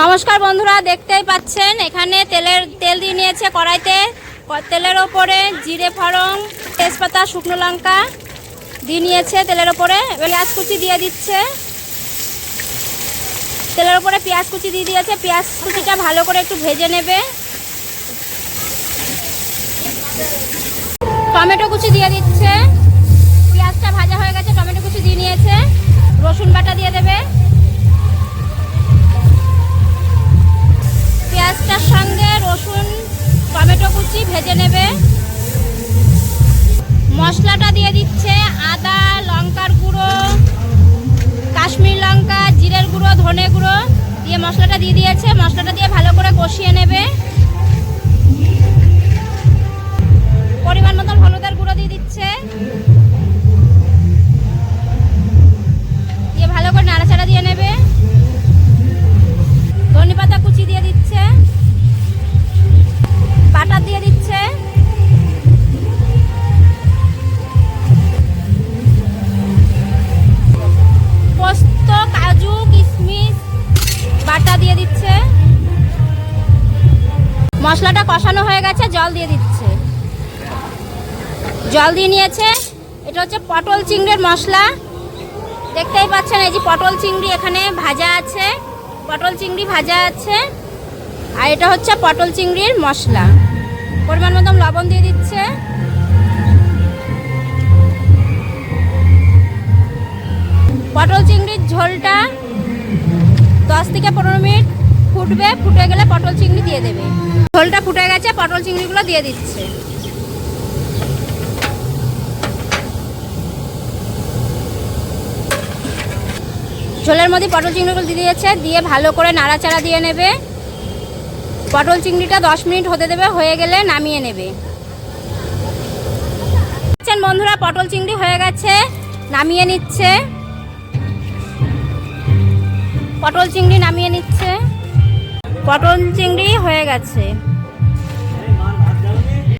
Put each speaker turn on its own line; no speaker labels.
নমস্কার বন্ধুরা, দেখতেই পাচ্ছেন, এখানে তেলের তেল দিয়ে নিয়েছে কড়াইতে। তেলের ওপরে জিরে ফড়ং তেজপাতা, শুকনো লঙ্কা দিয়ে নিয়েছে তেলের ওপরে। এবার পেঁয়াজ কুচি দিয়ে দিচ্ছে। তেলের ওপরে পেঁয়াজ কুচি দিয়ে দিয়েছে। পেঁয়াজ কুচিটা ভালো করে একটু ভেজে নেবে। টমেটো কুচি দিয়ে দিচ্ছে। পেঁয়াজটা ভাজা হয়ে গেছে, টমেটো কুচি দিয়ে নিয়েছে। রসুন বাটা দিয়ে দেবে। মশলাটা দিয়ে দিচ্ছে আদা, লঙ্কার গুঁড়ো, কাশ্মীর লঙ্কা, জিরের গুঁড়ো, ধনে গুঁড়ো দিয়ে মশলাটা দিয়ে দিয়েছে। মশলাটা দিয়ে ভালো করে কষিয়ে নেবে। পরিমাণ মতন হলুদের গুঁড়ো দিয়ে দিচ্ছে। দিয়ে দিচ্ছে। মশলাটা কষানো হয়ে গেছে, জল দিয়ে দিচ্ছে। জল দিয়ে নিয়েছে। এটা হচ্ছে পটল চিংড়ির মশলা। দেখতেই পাচ্ছেন, এই যে পটল চিংড়ি এখানে ভাজা আছে। পটল চিংড়ি ভাজা আছে। আর এটা হচ্ছে পটল চিংড়ির মশলা। পরিমাণ মতন লবণ দিয়ে দিচ্ছে। পটল চিংড়ির ঝোলটা দশ থেকে পনেরো মিনিট ফুটবে, ফুটে গেলে পটল চিংড়ি দিয়ে দেবে। ঝোলটা ফুটে গেছে, পটল চিংড়িগুলো দিয়ে দিচ্ছে। ঝোলের মধ্যে পটল চিংড়িগুলো দিয়ে দিয়েছে, দিয়ে ভালো করে নাড়াচাড়া দিয়ে নেবে। পটল চিংড়িটা দশ মিনিট হতে দেবে, হয়ে গেলে নামিয়ে নেবে। বন্ধুরা, পটল চিংড়ি হয়ে গেছে, নামিয়ে নিচ্ছে। পটল চিংড়ি নামিয়ে নিচ্ছে। পটল চিংড়ি হয়ে গেছে।